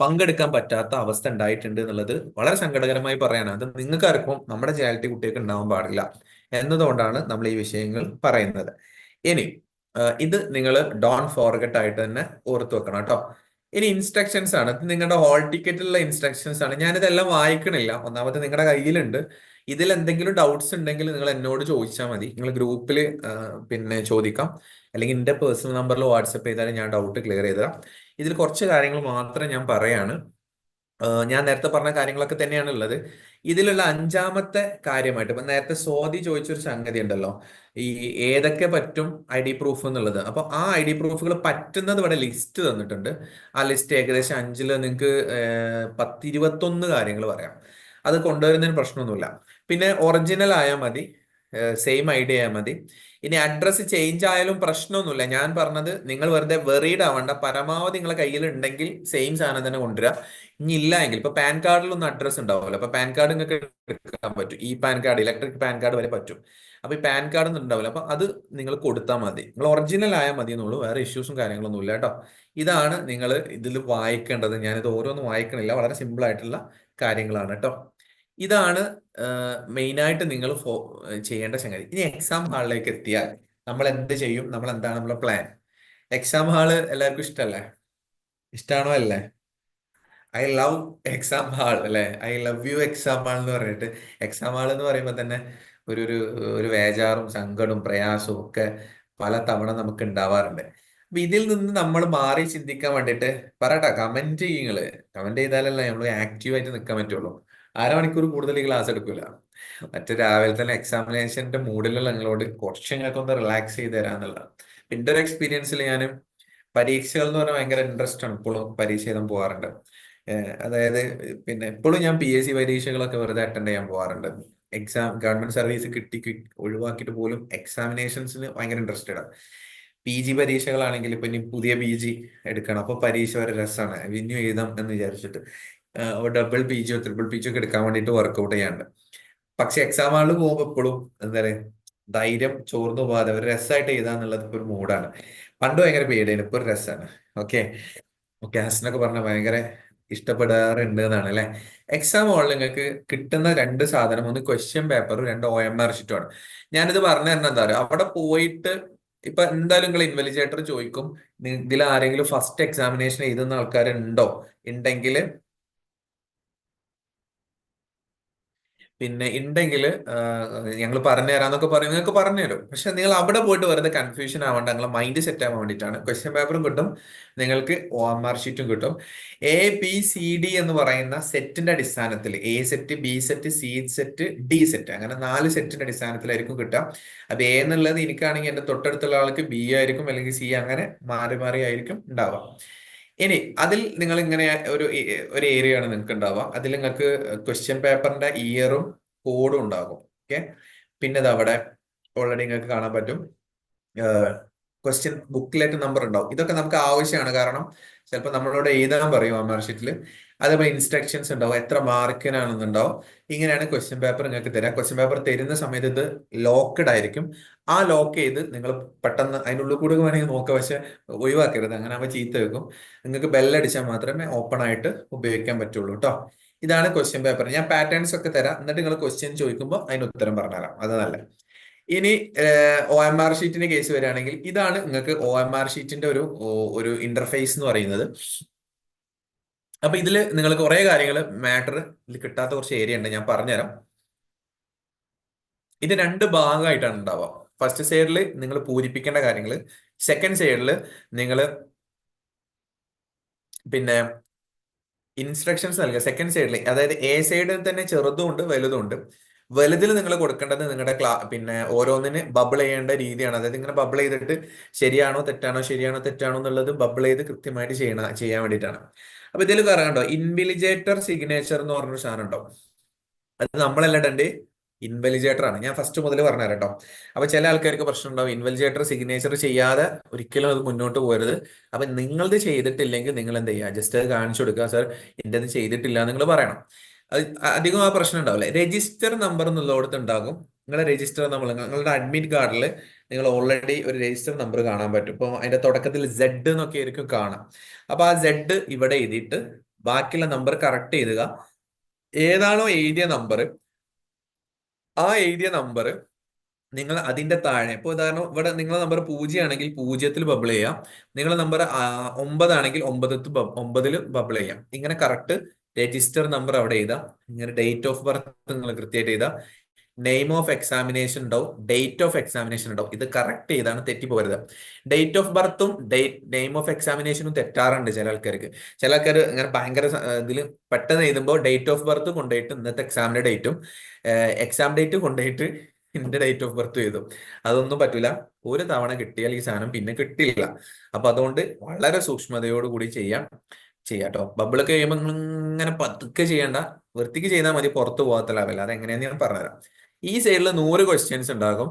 പങ്കെടുക്കാൻ പറ്റാത്ത അവസ്ഥ ഉണ്ടായിട്ടുണ്ട് എന്നുള്ളത് വളരെ സങ്കടകരമായി പറയാനാണ്. അത് നിങ്ങൾക്ക് ആർക്കും നമ്മുടെ ചാരിറ്റി കുട്ടികൾക്ക് ഉണ്ടാവാൻ പാടില്ല എന്നതുകൊണ്ടാണ് നമ്മൾ ഈ വിഷയങ്ങൾ പറയുന്നത്. ഇനി ഇത് നിങ്ങൾ ഡോൺ ഫോർഗറ്റ് ആയിട്ട് തന്നെ ഓർത്തു വെക്കണം കേട്ടോ. ഇനി ഇൻസ്ട്രക്ഷൻസ് ആണ്. നിങ്ങളുടെ ഹോൾ ടിക്കറ്റിലുള്ള ഇൻസ്ട്രക്ഷൻസ് ആണ്. ഞാനിതെല്ലാം വായിക്കണില്ല. ഒന്നാമത് നിങ്ങളുടെ കയ്യിലുണ്ട്. ഇതിൽ എന്തെങ്കിലും ഡൗട്ട്സ് ഉണ്ടെങ്കിൽ നിങ്ങൾ എന്നോട് ചോദിച്ചാൽ മതി. നിങ്ങൾ ഗ്രൂപ്പിൽ പിന്നെ ചോദിക്കാം. അല്ലെങ്കിൽ എന്റെ പേഴ്സണൽ നമ്പറിൽ വാട്സപ്പ് ചെയ്താൽ ഞാൻ ഡൗട്ട് ക്ലിയർ ചെയ്തുതരാം. ഇതിൽ കുറച്ച് കാര്യങ്ങൾ മാത്രം ഞാൻ പറയാണ്. ഞാൻ നേരത്തെ പറഞ്ഞ കാര്യങ്ങളൊക്കെ തന്നെയാണ് ഉള്ളത് ഇതിലുള്ള അഞ്ചാമത്തെ കാര്യമായിട്ട് ഇപ്പൊ നേരത്തെ സ്വാതി ചോദിച്ചൊരു സംഗതി ഉണ്ടല്ലോ. ഈ ഏതൊക്കെ പറ്റും ഐ ഡി പ്രൂഫ് എന്നുള്ളത്. അപ്പൊ ആ ഐ ഡി പ്രൂഫുകൾ പറ്റുന്നത് ഇവിടെ ലിസ്റ്റ് തന്നിട്ടുണ്ട്. ആ ലിസ്റ്റ് ഏകദേശം അഞ്ചിൽ നിങ്ങൾക്ക് പത്തിരുപത്തൊന്ന് കാര്യങ്ങൾ പറയാം. അത് കൊണ്ടുവരുന്നതിന് പ്രശ്നമൊന്നുമില്ല. പിന്നെ ഒറിജിനൽ ആയാൽ മതി. സെയിം ഐ ഡി ആയാൽ മതി. ഇനി അഡ്രസ്സ് ചേഞ്ച് ആയാലും പ്രശ്നമൊന്നുമില്ല. ഞാൻ പറഞ്ഞത് നിങ്ങൾ വെറുതെ വെറീഡ് ആവണ്ട. പരമാവധി നിങ്ങളെ കയ്യിൽ ഉണ്ടെങ്കിൽ സെയിം സാധനം തന്നെ കൊണ്ടുവരാം ഇനി ഇല്ല എങ്കിൽ ഇപ്പൊ പാൻ കാർഡിലൊന്നും അഡ്രസ്സ് ഉണ്ടാവുമല്ലോ. അപ്പൊ പാൻ കാർഡ് നിങ്ങൾക്ക് എടുക്കാൻ പറ്റും. ഈ PAN card electric PAN card വരെ പറ്റും. അപ്പൊ ഈ പാൻ കാർഡ് ഒന്നും ഉണ്ടാവില്ല. അപ്പൊ അത് നിങ്ങൾ കൊടുത്താൽ മതി. നിങ്ങൾ ഒറിജിനൽ ആയാൽ മതി എന്നുള്ളൂ. വേറെ ഇഷ്യൂസും കാര്യങ്ങളൊന്നും ഇല്ല കേട്ടോ. ഇതാണ് നിങ്ങൾ ഇതിൽ വായിക്കേണ്ടത്. ഞാനിത് ഓരോന്നും വായിക്കണില്ല. വളരെ സിമ്പിൾ ആയിട്ടുള്ള കാര്യങ്ങളാണ് കേട്ടോ. ഇതാണ് മെയിനായിട്ട് നിങ്ങൾ ഫോ ചെയ്യേണ്ട സംഗതി. ഇനി എക്സാം ഹാളിലേക്ക് എത്തിയാൽ നമ്മൾ എന്ത് ചെയ്യും? നമ്മൾ എന്താണ് നമ്മളെ പ്ലാൻ എക്സാം ഹാൾ എല്ലാവർക്കും ഇഷ്ടമല്ലേ ഇഷ്ടമാണോ അല്ലേ? ഐ ലവ് എക്സാം ഹാൾ അല്ലേ? I love you exam hall എന്ന് പറഞ്ഞിട്ട് എക്സാം ഹാൾ എന്ന് പറയുമ്പോൾ തന്നെ ഒരു ഒരു ഒരു വേജാറും സങ്കടവും പ്രയാസവും ഒക്കെ പല തവണ നമുക്ക് ഉണ്ടാവാറുണ്ട്. അപ്പൊ ഇതിൽ നിന്ന് നമ്മൾ മാറി ചിന്തിക്കാൻ വേണ്ടിയിട്ട് പറയട്ടെ കമന്റ് ചെയ്യുങ്ങൾ കമന്റ് ചെയ്താലല്ലേ നമ്മൾ ആക്റ്റീവായിട്ട് നിൽക്കാൻ പറ്റുള്ളൂ. അരമണിക്കൂർ കൂടുതൽ ഈ ക്ലാസ് എടുക്കൂല. മറ്റേ രാവിലെ തന്നെ എക്സാമിനേഷന്റെ മൂഡിലുള്ള നിങ്ങളോട് കുറച്ച് ഞങ്ങൾക്ക് ഒന്ന് റിലാക്സ് ചെയ്ത് തരാന്നുള്ളതാണ് എന്റെ ഒരു എക്സ്പീരിയൻസിൽ ഞാൻ പരീക്ഷകൾ എന്ന് പറഞ്ഞാൽ ഭയങ്കര ഇൻട്രസ്റ്റ് ആണ് ഇപ്പോഴും പരീക്ഷ എഴുതാൻ പോകാറുണ്ട് അതായത് പിന്നെ ഇപ്പോഴും ഞാൻ പി എസ് സി പരീക്ഷകളൊക്കെ വെറുതെ അറ്റൻഡ് ചെയ്യാൻ പോകാറുണ്ട് എക്സാം ഗവൺമെന്റ് സർവീസ് കിട്ടി ഒഴിവാക്കിയിട്ട് പോലും എക്സാമിനേഷൻസിന് ഭയങ്കര ഇൻട്രസ്റ്റഡ് ആണ്. പി ജി പരീക്ഷകളാണെങ്കിൽ ഇപ്പൊ ഇനി പുതിയ പി ജി എടുക്കണം. അപ്പൊ പരീക്ഷ ഒരു രസമാണ് ഇനിയും എഴുതാം എന്ന് വിചാരിച്ചിട്ട്. Double P G triple P G ഒക്കെ എടുക്കാൻ വേണ്ടിയിട്ട് വർക്കൗട്ട് ചെയ്യാറുണ്ട്. പക്ഷെ എക്സാം ഹാളിൽ പോകുമ്പോൾ എപ്പോഴും എന്താ പറയാ ധൈര്യം ചോർന്നു പോകാതെ ഒരു രസമായിട്ട് എഴുതാന്നുള്ളത് ഇപ്പൊ ഒരു മൂഡാണ് പണ്ട് ഭയങ്കര പേടിയാണ് ഇപ്പൊ ഒരു രസമാണ് ഓക്കെ ഓക്കെ ഹസനൊക്കെ പറഞ്ഞ ഭയങ്കര ഇഷ്ടപ്പെടാറുണ്ട് എന്നാണ് അല്ലെ? എക്സാം ഹാളിൽ നിങ്ങൾക്ക് കിട്ടുന്ന രണ്ട് സാധനം ഒന്ന് ക്വസ്റ്റ്യൻ പേപ്പറും രണ്ട് ഒ എം ആർ ഷീറ്റുമാണ് ഞാനിത് പറഞ്ഞു തരണം എന്താ പറയുക അവിടെ പോയിട്ട് ഇപ്പൊ എന്തായാലും നിങ്ങൾ ഇൻവെലിജേറ്റർ ചോദിക്കും ഇതിൽ ആരെങ്കിലും ഫസ്റ്റ് എക്സാമിനേഷൻ എഴുതുന്ന ആൾക്കാരുണ്ടോ? ഉണ്ടെങ്കിൽ പിന്നെ ഉണ്ടെങ്കിൽ ഞങ്ങൾ പറഞ്ഞു തരാന്നൊക്കെ പറയും. നിങ്ങൾക്ക് പറഞ്ഞു തരും. പക്ഷെ നിങ്ങൾ അവിടെ പോയിട്ട് വെറുതെ കൺഫ്യൂഷൻ ആവേണ്ട നിങ്ങളെ മൈൻഡ് സെറ്റ് ആവാൻ വേണ്ടിയിട്ടാണ്. ക്വസ്റ്റ്യൻ പേപ്പറും കിട്ടും. നിങ്ങൾക്ക് ഒ എം ആർ ഷീറ്റും കിട്ടും. എ ബി സി ഡി എന്ന് പറയുന്ന സെറ്റിന്റെ അടിസ്ഥാനത്തിൽ A set B set C set D set അങ്ങനെ നാല് സെറ്റിന്റെ അടിസ്ഥാനത്തിലായിരിക്കും കിട്ടുക. അപ്പൊ എ എന്നുള്ളത് എനിക്കാണെങ്കിൽ എന്റെ തൊട്ടടുത്തുള്ള ആൾക്ക് ബി ആയിരിക്കും അല്ലെങ്കിൽ സി അങ്ങനെ മാറി മാറി ആയിരിക്കും ഉണ്ടാവുക. ഇനി അതിൽ നിങ്ങൾ ഇങ്ങനെ ഒരു ഒരു ഏരിയ ആണ് നിങ്ങൾക്ക് ഉണ്ടാവുക അതിൽ നിങ്ങൾക്ക് ക്വസ്റ്റ്യൻ പേപ്പറിന്റെ ഇയറും കോഡും ഉണ്ടാകും. ഓക്കെ പിന്നെ ഇത് അവിടെ ഓൾറെഡി നിങ്ങൾക്ക് കാണാൻ പറ്റും. ക്വസ്റ്റ്യൻ ബുക്കിലേക്ക് നമ്പർ ഉണ്ടാവും. ഇതൊക്കെ നമുക്ക് ആവശ്യമാണ്. കാരണം ചിലപ്പോൾ നമ്മളോട് എഴുതാൻ പറയും ആ ഷീറ്റിൽ അതേപോലെ ഇൻസ്ട്രക്ഷൻസ് ഉണ്ടാവും. എത്ര മാർക്കിനാണെന്നുണ്ടാവും. ഇങ്ങനെയാണ് ക്വസ്റ്റ്യൻ പേപ്പർ നിങ്ങൾക്ക് തരാം. ക്വസ്റ്റ്യൻ പേപ്പർ തരുന്ന സമയത്ത് ഇത് ലോക്ക്ഡ് ആയിരിക്കും. ആ ലോക്ക് ചെയ്ത് നിങ്ങൾ പെട്ടെന്ന് അതിനുള്ളിൽ കൂടെ വേണമെങ്കിൽ നോക്കുക പക്ഷെ ഒഴിവാക്കരുത്. അങ്ങനെ ആകുമ്പോൾ ചീത്ത വെക്കും. നിങ്ങൾക്ക് ബെല്ലടിച്ചാൽ മാത്രമേ ഓപ്പൺ ആയിട്ട് ഉപയോഗിക്കാൻ പറ്റുള്ളൂ കേട്ടോ. ഇതാണ് ക്വസ്റ്റ്യൻ പേപ്പർ ഞാൻ പാറ്റേൺസ് ഒക്കെ തരാം. എന്നിട്ട് നിങ്ങൾ ക്വസ്റ്റ്യൻ ചോദിക്കുമ്പോൾ അതിന് ഉത്തരം പറഞ്ഞുതരാം. അത് നല്ല ഇനി ഒ എം ആർ ഷീറ്റിന്റെ കേസ് വരികയാണെങ്കിൽ ഇതാണ് നിങ്ങൾക്ക് ഒ എം ആർ ഷീറ്റിന്റെ ഒരു ഒരു ഇന്റർഫേസ് എന്ന് പറയുന്നത്. അപ്പൊ ഇതിൽ നിങ്ങൾ കുറെ കാര്യങ്ങൾ മാറ്റർ ഇതിൽ കിട്ടാത്ത കുറച്ച് ഏരിയ ഉണ്ട്. ഞാൻ പറഞ്ഞുതരാം. ഇത് രണ്ട് ഭാഗമായിട്ടാണ് ഉണ്ടാവുക. ഫസ്റ്റ് സൈഡിൽ നിങ്ങൾ പൂരിപ്പിക്കേണ്ട കാര്യങ്ങൾ സെക്കൻഡ് സൈഡിൽ നിങ്ങൾ പിന്നെ ഇൻസ്ട്രക്ഷൻസ് നൽകുക. സെക്കൻഡ് സൈഡിൽ അതായത് എ സൈഡിൽ തന്നെ ചെറുതും ഉണ്ട് വലുതും ഉണ്ട്. വലുതിൽ നിങ്ങൾ കൊടുക്കേണ്ടത് നിങ്ങളുടെ ക്ലാ പിന്നെ ഓരോന്നിന് ബബിൾ ചെയ്യേണ്ട രീതിയാണ്. അതായത് ഇങ്ങനെ ബബിൾ ചെയ്തിട്ട് ശരിയാണോ തെറ്റാണോ ശരിയാണോ തെറ്റാണോ എന്നുള്ളത് ബബിൾ ചെയ്ത് കൃത്യമായിട്ട് ചെയ്യണ ചെയ്യാൻ വേണ്ടിയിട്ടാണ്. അപ്പൊ ഇതിൽ കറങ്ങണ്ടോ ഇൻവിലിജേറ്റർ സിഗ്നേച്ചർ എന്ന് പറഞ്ഞൊരു സാധനം ഉണ്ടോ അത് നമ്മളല്ല ഇൻവെലിജേറ്റർ ആണ്. ഞാൻ ഫസ്റ്റ് മുതൽ പറഞ്ഞു കേട്ടോ. അപ്പൊ ചില ആൾക്കാർക്ക് പ്രശ്നം ഉണ്ടാവും ഇൻവെലിജേറ്റർ സിഗ്നേച്ചർ ചെയ്യാതെ ഒരിക്കലും അത് മുന്നോട്ട് പോരുത് അപ്പൊ നിങ്ങളത് ചെയ്തിട്ടില്ലെങ്കിൽ നിങ്ങൾ എന്ത് ചെയ്യുക? ജസ്റ്റ് അത് കാണിച്ചു കൊടുക്കുക. സർ എന്റെ അത് ചെയ്തിട്ടില്ല നിങ്ങൾ പറയണം. അത് അധികം ആ പ്രശ്നം ഉണ്ടാവില്ല. രജിസ്റ്റർ നമ്പർ എന്നുള്ളടത്ത് ഉണ്ടാകും. നിങ്ങളെ രജിസ്റ്റർ നമ്മൾ നിങ്ങളുടെ അഡ്മിറ്റ് കാർഡിൽ നിങ്ങൾ ഓൾറെഡി ഒരു രജിസ്റ്റർ നമ്പർ കാണാൻ പറ്റും. ഇപ്പോൾ അതിന്റെ തുടക്കത്തിൽ സെഡ് എന്നൊക്കെ ആയിരിക്കും കാണാം. അപ്പൊ ആ സെഡ് ഇവിടെ എഴുതിയിട്ട് ബാക്കിയുള്ള നമ്പർ കറക്റ്റ് ചെയ്തുക ഏതാണോ എഴുതിയ നമ്പർ ആ എഴുതിയ നമ്പർ നിങ്ങൾ അതിന്റെ താഴെ ഇപ്പോൾ ഉദാഹരണം ഇവിടെ നിങ്ങളുടെ നമ്പർ പൂജ്യമാണെങ്കിൽ പൂജ്യത്തിൽ ബബിൾ ചെയ്യാം. നിങ്ങളുടെ നമ്പർ ഒമ്പതാണെങ്കിൽ ഒമ്പതത്ത് ഒമ്പതിൽ ബബിൾ ചെയ്യാം. ഇങ്ങനെ കറക്റ്റ് രജിസ്റ്റർ നമ്പർ അവിടെ എഴുതാം. ഇങ്ങനെ ഡേറ്റ് ഓഫ് ബർത്ത് നിങ്ങൾ കൃത്യമായിട്ട് എഴുതാം. നെയിം ഓഫ് എക്സാമിനേഷൻ ഉണ്ടാവും ഡേറ്റ് ഓഫ് എക്സാമിനേഷൻ ഉണ്ടാവും. ഇത് കറക്റ്റ് ചെയ്താണ് തെറ്റിപ്പോരുത് ഡേറ്റ് ഓഫ് ബർത്തും ഡേറ്റ് നെയിം ഓഫ് എക്സാമിനേഷനും തെറ്റാറുണ്ട് ചില ആൾക്കാർക്ക്. ചില ആൾക്കാർ ഇങ്ങനെ ഭയങ്കര ഇതിൽ പെട്ടെന്ന് എഴുതുമ്പോൾ ഡേറ്റ് ഓഫ് ബർത്ത് കൊണ്ടുപോയിട്ട് ഇന്നത്തെ എക്സാമിന്റെ ഡേറ്റും എക്സാം ഡേറ്റ് കൊണ്ടുപോയിട്ട് എന്റെ ഡേറ്റ് ഓഫ് ബർത്ത് ചെയ്തു അതൊന്നും പറ്റില്ല ഒരു തവണ കിട്ടിയാൽ ഈ സാധനം പിന്നെ കിട്ടില്ല. അപ്പൊ അതുകൊണ്ട് വളരെ സൂക്ഷ്മതയോട് കൂടി ചെയ്യാം. ചെയ്യാട്ടോ ബബിളൊക്കെ കഴിയുമ്പോൾ ഇങ്ങനെ പതുക്കെ ചെയ്യേണ്ട. വൃത്തിക്ക് ചെയ്താൽ മതി പുറത്ത് പോകാത്ത ലെവൽ അത് എങ്ങനെയാന്ന് ഞാൻ പറഞ്ഞുതരാം. ഈ സൈഡിൽ നൂറ് ക്വസ്റ്റ്യൻസ് ഉണ്ടാകും.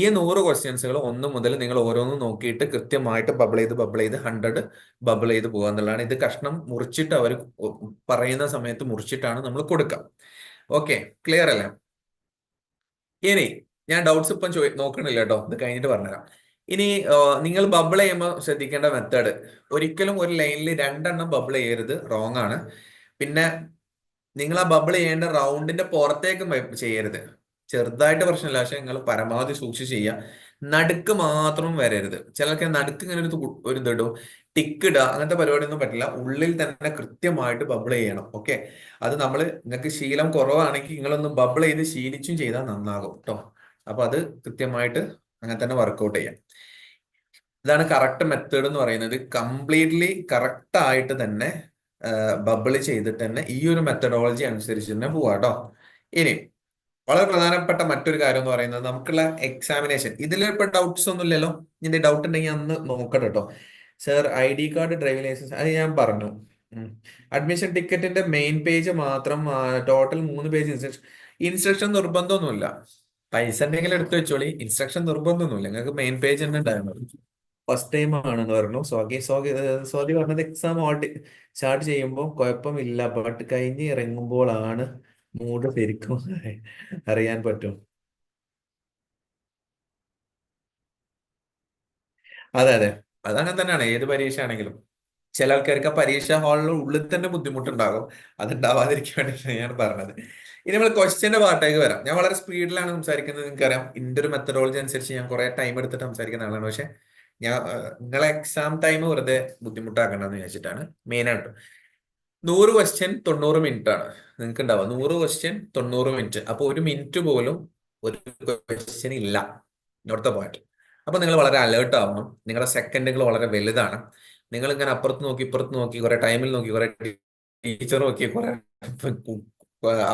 ഈ നൂറ് ക്വസ്റ്റ്യൻസുകൾ ഒന്ന് മുതൽ നിങ്ങൾ ഓരോന്നും നോക്കിയിട്ട് കൃത്യമായിട്ട് ബബിൾ ചെയ്ത് ബബിൾ ചെയ്ത് ഹൺഡ്രഡ് ബബിൾ ചെയ്ത് പോകുക എന്നുള്ളതാണ്. ഇത് കഷ്ണം മുറിച്ചിട്ട് അവർ പറയുന്ന സമയത്ത് മുറിച്ചിട്ടാണ് നമ്മൾ കൊടുക്കുക. ഓക്കെ ക്ലിയർ അല്ലേ? ഇനി ഞാൻ ഡൗട്ട്സ് ഇപ്പം ചോ നോക്കണില്ല കേട്ടോ ഇത് കഴിഞ്ഞിട്ട് പറഞ്ഞുതരാം. ഇനി നിങ്ങൾ ബബിൾ ചെയ്യുമ്പോൾ ശ്രദ്ധിക്കേണ്ട മെത്തേഡ് ഒരിക്കലും ഒരു ലൈനിൽ രണ്ടെണ്ണം ബബിൾ ചെയ്യരുത്. റോങ് ആണ്. പിന്നെ നിങ്ങൾ ആ ബബിൾ ചെയ്യേണ്ട റൗണ്ടിന്റെ പുറത്തേക്കും ചെയ്യരുത്. ചെറുതായിട്ട് പ്രശ്നമില്ല. പക്ഷെ നിങ്ങൾ പരമാവധി സൂക്ഷിച്ച് ചെയ്യുക. നടുക്ക് മാത്രം വരരുത്. ചിലർക്ക് നടുക്ക് ഇങ്ങനെ ഒരു ഒരു ഇതിടും ടിക്ക് ഇടുക. അങ്ങനത്തെ പരിപാടിയൊന്നും പറ്റില്ല. ഉള്ളിൽ തന്നെ കൃത്യമായിട്ട് ബബിൾ ചെയ്യണം. ഓക്കെ അത് നമ്മൾ നിങ്ങൾക്ക് ശീലം കുറവാണെങ്കിൽ നിങ്ങളൊന്ന് ബബിൾ ചെയ്ത് ശീലിച്ചും ചെയ്താൽ നന്നാകും കേട്ടോ അപ്പൊ അത് കൃത്യമായിട്ട് അങ്ങനെ തന്നെ വർക്കൗട്ട് ചെയ്യാം. ഇതാണ് കറക്റ്റ് മെത്തേഡ് എന്ന് പറയുന്നത്. കംപ്ലീറ്റ്ലി കറക്റ്റ് ആയിട്ട് തന്നെ ബബിൾ ചെയ്തിട്ട് തന്നെ ഈ ഒരു മെത്തഡോളജി അനുസരിച്ച് തന്നെ പോവാട്ടോ ഇനി വളരെ പ്രധാനപ്പെട്ട മറ്റൊരു കാര്യം എന്ന് പറയുന്നത് നമുക്കുള്ള എക്സാമിനേഷൻ ഇതിൽ ഇപ്പോൾ ഡൗട്ട്സ് ഒന്നും ഇല്ലല്ലോ ഇതിന്റെ ഡൗട്ട് ഉണ്ടെങ്കിൽ അന്ന് നോക്കട്ടെ കേട്ടോ. Sir I D card driving licence അത് ഞാൻ പറഞ്ഞു. അഡ്മിഷൻ ടിക്കറ്റിന്റെ മെയിൻ പേജ് മാത്രം ടോട്ടൽ മൂന്ന് പേജ് ഇൻസ്ട്രക്ഷൻ ഇൻസ്ട്രക്ഷൻ നിർബന്ധമൊന്നുമില്ല. പൈസ ഉണ്ടെങ്കിൽ എടുത്തു വെച്ചോളി. ഇൻസ്ട്രക്ഷൻ നിർബന്ധമൊന്നുമില്ല. നിങ്ങൾക്ക് മെയിൻ പേജ് തന്നെ ഉണ്ടായിരുന്നു ഫസ്റ്റ് ടൈം ആണെന്ന് പറഞ്ഞു. സ്വാഗി സ്വാഗി സ്വാതി പറഞ്ഞത് എക്സാം സ്റ്റാർട്ട് ചെയ്യുമ്പോൾ കുഴപ്പമില്ല. ബട്ട് കഴിഞ്ഞ് ഇറങ്ങുമ്പോഴാണ് മൂഡ് ശരിക്കും അറിയാൻ പറ്റും. അതെ അതെ. അതങ്ങനെ തന്നെയാണ്. ഏത് പരീക്ഷ ആണെങ്കിലും ചില ആൾക്കാർക്ക് ആ പരീക്ഷ ഹാളിൽ ഉള്ളിൽ തന്നെ ബുദ്ധിമുട്ടുണ്ടാകും. അത് ഉണ്ടാവാതിരിക്കാൻ വേണ്ടിയിട്ടാണ് ഞാൻ പറഞ്ഞത്. ഇനി നമ്മൾ ക്വസ്റ്റ്യന്റെ പാർട്ടേക്ക് വരാം. ഞാൻ വളരെ സ്പീഡിലാണ് സംസാരിക്കുന്നത്. നിങ്ങൾക്കറിയാം. ഇന്റെ ഒരു മെത്തഡോളജി അനുസരിച്ച് ഞാൻ കുറെ ടൈം എടുത്തിട്ട് സംസാരിക്കുന്ന ആളാണ്. പക്ഷെ ഞാൻ നിങ്ങളെ എക്സാം ടൈം വെറുതെ ബുദ്ധിമുട്ടാക്കണ്ടെന്ന് വിചാരിച്ചിട്ടാണ്. മെയിൻ ആയിട്ട്. നൂറ് ക്വസ്റ്റ്യൻ തൊണ്ണൂറ് മിനിറ്റ് ആണ്. നിങ്ങൾക്ക് ഉണ്ടാവുക നൂറ് ക്വസ്റ്റ്യൻ തൊണ്ണൂറ് മിനിറ്റ് അപ്പൊ ഒരു മിനിറ്റ് പോലും ഒരു ക്വസ്റ്റ്യൻ ഇല്ല. ഇവിടുത്തെ പോയിന്റ് അപ്പൊ നിങ്ങൾ വളരെ അലേർട്ട് ആവണം. നിങ്ങളുടെ സെക്കൻഡുകൾ വളരെ വലുതാണ്. നിങ്ങൾ ഇങ്ങനെ അപ്പുറത്ത് നോക്കി ഇപ്പുറത്ത് നോക്കി കുറെ ടൈമിൽ നോക്കി കുറെ ടീച്ചർ നോക്കി കുറെ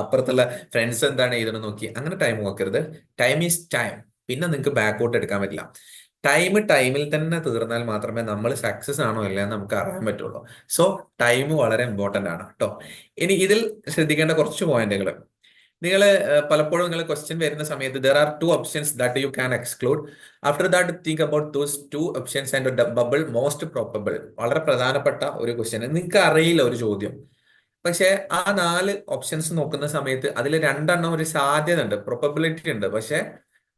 അപ്പുറത്തുള്ള ഫ്രണ്ട്സ് എന്താണ് എഴുതണം നോക്കി. അങ്ങനെ ടൈം നോക്കരുത്. ടൈം ഈസ് ടൈം പിന്നെ നിങ്ങൾക്ക് ബാക്കൗട്ട് എടുക്കാൻ പറ്റില്ല. ടൈം ടൈമിൽ തന്നെ തീർന്നാൽ മാത്രമേ നമ്മൾ സക്സസ് ആണോ ഇല്ല എന്ന് നമുക്ക് അറിയാൻ പറ്റുള്ളൂ. സോ ടൈം വളരെ ഇമ്പോർട്ടന്റ് ആണ് കേട്ടോ ഇനി ഇതിൽ ശ്രദ്ധിക്കേണ്ട കുറച്ച് പോയിന്റുകൾ നിങ്ങൾ പലപ്പോഴും നിങ്ങൾ ക്വസ്റ്റ്യൻ വരുന്ന സമയത്ത് there are two options that you can exclude after that think about those two options and bubble most probable വളരെ പ്രധാനപ്പെട്ട ഒരു ക്വസ്റ്റ്യൻ നിങ്ങൾക്ക് അറിയില്ല ഒരു ചോദ്യം. പക്ഷേ ആ നാല് ഓപ്ഷൻസ് നോക്കുന്ന സമയത്ത് അതിൽ രണ്ടെണ്ണം ഒരു സാധ്യത ഉണ്ട് പ്രോപ്പബിലിറ്റി ഉണ്ട്. പക്ഷെ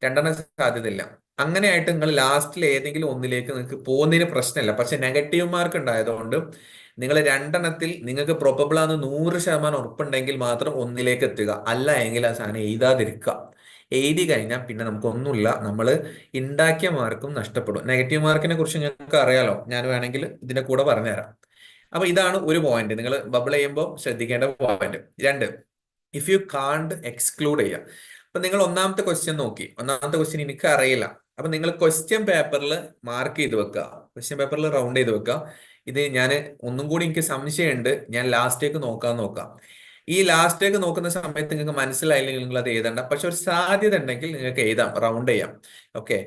രണ്ടെണ്ണം സാധ്യതയില്ല. അങ്ങനെയായിട്ട് നിങ്ങൾ ലാസ്റ്റിൽ ഏതെങ്കിലും ഒന്നിലേക്ക് നിങ്ങൾക്ക് പോകുന്നതിന് പ്രശ്നമില്ല. പക്ഷെ നെഗറ്റീവ് മാർക്ക് ഉണ്ടായതുകൊണ്ട് നിങ്ങൾ രണ്ടെണ്ണത്തിൽ നിങ്ങൾക്ക് പ്രൊപ്പബിൾ ആണെന്ന് നൂറ് ശതമാനം ഉറപ്പുണ്ടെങ്കിൽ മാത്രം ഒന്നിലേക്ക് എത്തുക. അല്ല എങ്കിൽ ആ സാധനം എഴുതാതിരിക്കുക. എഴുതി കഴിഞ്ഞാൽ പിന്നെ നമുക്കൊന്നുമില്ല. നമ്മൾ ഉണ്ടാക്കിയ മാർക്കും നഷ്ടപ്പെടും. നെഗറ്റീവ് മാർക്കിനെ കുറിച്ച് നിങ്ങൾക്ക് അറിയാലോ? ഞാൻ വേണമെങ്കിൽ ഇതിന്റെ കൂടെ പറഞ്ഞുതരാം. അപ്പൊ ഇതാണ് ഒരു പോയിന്റ് നിങ്ങൾ ബബിൾ ചെയ്യുമ്പോൾ ശ്രദ്ധിക്കേണ്ട പോയിന്റ് രണ്ട് ഇഫ് യു കാണ്ട് എക്സ്ക്ലൂഡ് ചെയ്യുക. അപ്പൊ നിങ്ങൾ ഒന്നാമത്തെ ക്വസ്റ്റ്യൻ നോക്കി. ഒന്നാമത്തെ ക്വസ്റ്റ്യൻ എനിക്ക് അറിയില്ല. അപ്പൊ നിങ്ങൾ ക്വസ്റ്റ്യൻ പേപ്പറിൽ മാർക്ക് ചെയ്ത് വെക്കുക ക്വസ്റ്റ്യൻ പേപ്പറിൽ റൗണ്ട് ചെയ്ത് വെക്കുക ഇത് ഞാൻ ഒന്നും കൂടി എനിക്ക് സംശയമുണ്ട്. ഞാൻ ലാസ്റ്റേക്ക് നോക്കാൻ നോക്കാം. ഈ ലാസ്റ്റേക്ക് നോക്കുന്ന സമയത്ത് നിങ്ങൾക്ക് മനസ്സിലായില്ലെങ്കിൽ നിങ്ങൾ അത് എഴുതണ്ട. പക്ഷെ ഒരു സാധ്യത ഉണ്ടെങ്കിൽ നിങ്ങൾക്ക് എഴുതാം. റൗണ്ട് ചെയ്യാം. ഓക്കെ